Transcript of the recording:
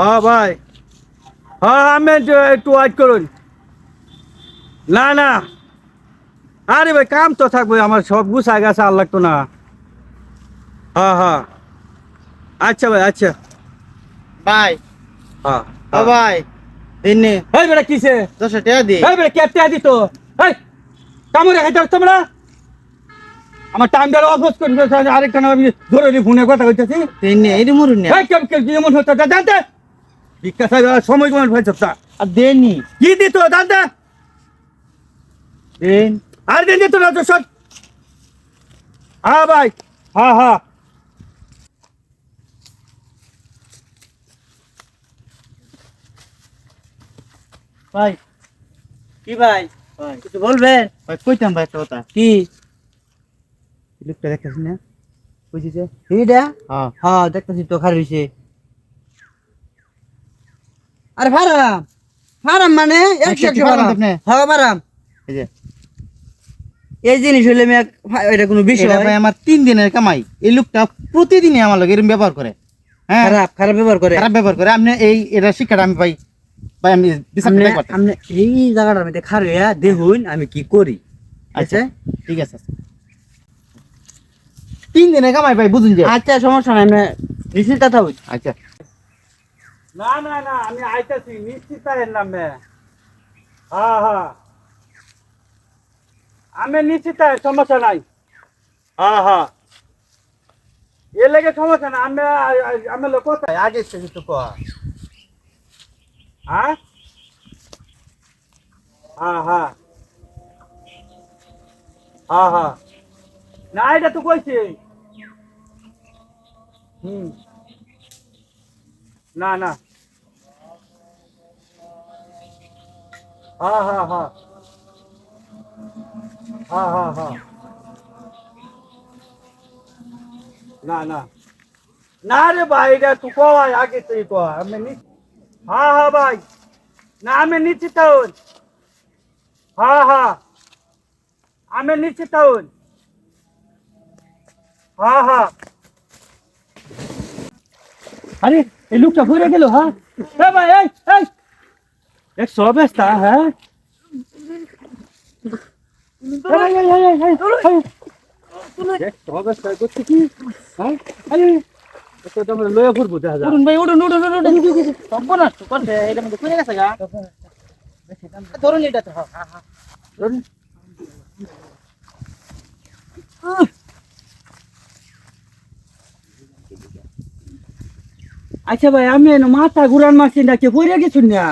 হ্যাঁ ভাই। হ্যাঁ আমি একটু- ওয়াইট করুন। না না। আরে ভাই কাম তো থাকবে আমার সব গুছায় গেছে আর লাগতো না। হ্যাঁ হ্যাঁ। আচ্ছা ভাই আচ্ছা। ভাই। হ্যাঁ ও ভাই দিনে এই বেটা কিসে? দশ টাকা দি এই বেটা কেটে দিত? এই কামড়ে খাইতে পারতাম না। আমার টাইম দেওয়ার অভ্যাস করে আরেকটা আমি ধরে নি ফোনে কথা কইতেছি দিনে এই মরুন না। এই কেম কেম এমন হতো জানতে ভিক্ষা সাহেব সময় কমান হয়েছে তা। আর দেনি কি দিত জানতে দেন। আর দিন দিত না তো সব হ্যাঁ ভাই। হ্যাঁ হ্যাঁ ভাই কি ভাই? ভাই। কিছু বলবেন? ভাই কইতাম ভাই একটা কথা। কি? লোকটা দেখতেছিস না? বুঝিস এইটা হ্যাঁ। হ্যাঁ দেখতেছি তো খারাপ হয়েছে আরে ফারাম ফারাম মানে? হ্যাঁ ফারাম। এই যে। এই জিনিস হইলে আমি এটা কোনো বিষয়। ভাই আমার তিন দিনের কামাই। এই লোকটা প্রতিদিনই আমার লগে এরকম ব্যবহার করে। হ্যাঁ? খারাপ খারাপ ব্যবহার করে। খারাপ ব্যবহার করে। আপনি এই এটা শিক্ষাটা আমি পাই ভাই আমি আপনি এই জায়গাটার মধ্যে খারইয়া দেখুন আমি কি করি। আচ্ছা আচ্ছা ঠিক আছে তিন দিনের কামাই ভাই বুঝুন যে। আচ্ছা সমস্যা নাই আমি রিসিভ কথা হই আচ্ছা। না না না আমি আইতাছি নিশ্চিত এলাম হ্যাঁ হ্যাঁ আমি নিশ্চিত সমস্যা নাই। হ্যাঁ হ্যাঁ এ লেগে সমস্যা না আমি আমি লোক কোথায়? আগে তো কয়া। হ্যাঁ হ্যাঁ হ্যাঁ হ্যাঁ হ্যাঁ না এটা তো কইছি। হুম। না না। হ্যাঁ হ্যাঁ হ্যাঁ হ্যাঁ হ্যাঁ হ্যাঁ না না না রে ভাই এটা তুই কয় আগে তুই কয় আমি নি- হ্যাঁ হ্যাঁ ভাই না আমি নিশ্চিত হন হ্যাঁ হ্যাঁ আমি নিশ্চিত হন হ্যাঁ হ্যাঁ আরে এই লোকটা ঘুরে গেল হ্যাঁ এ ভাই এই এই হ্যাঁ? এই, এই, এই, এই, এই, এই। একশো ব্যস্তা করছে কি? হ্যাঁ? আরে। তো আমরা লয়ে ঘুরবো দেখা যায় উঠুন ভাই উঠুন উঠুন উঠুন সর্বনাশ করছে এটা মধ্যে খুঁজে গেছে গা। ধরুন এটা তো হ্যাঁ হ্যাঁ ধরুন। আচ্ছা ভাই আমি মাথা ঘুরান মারছি না কে পড়ে গেছুন না।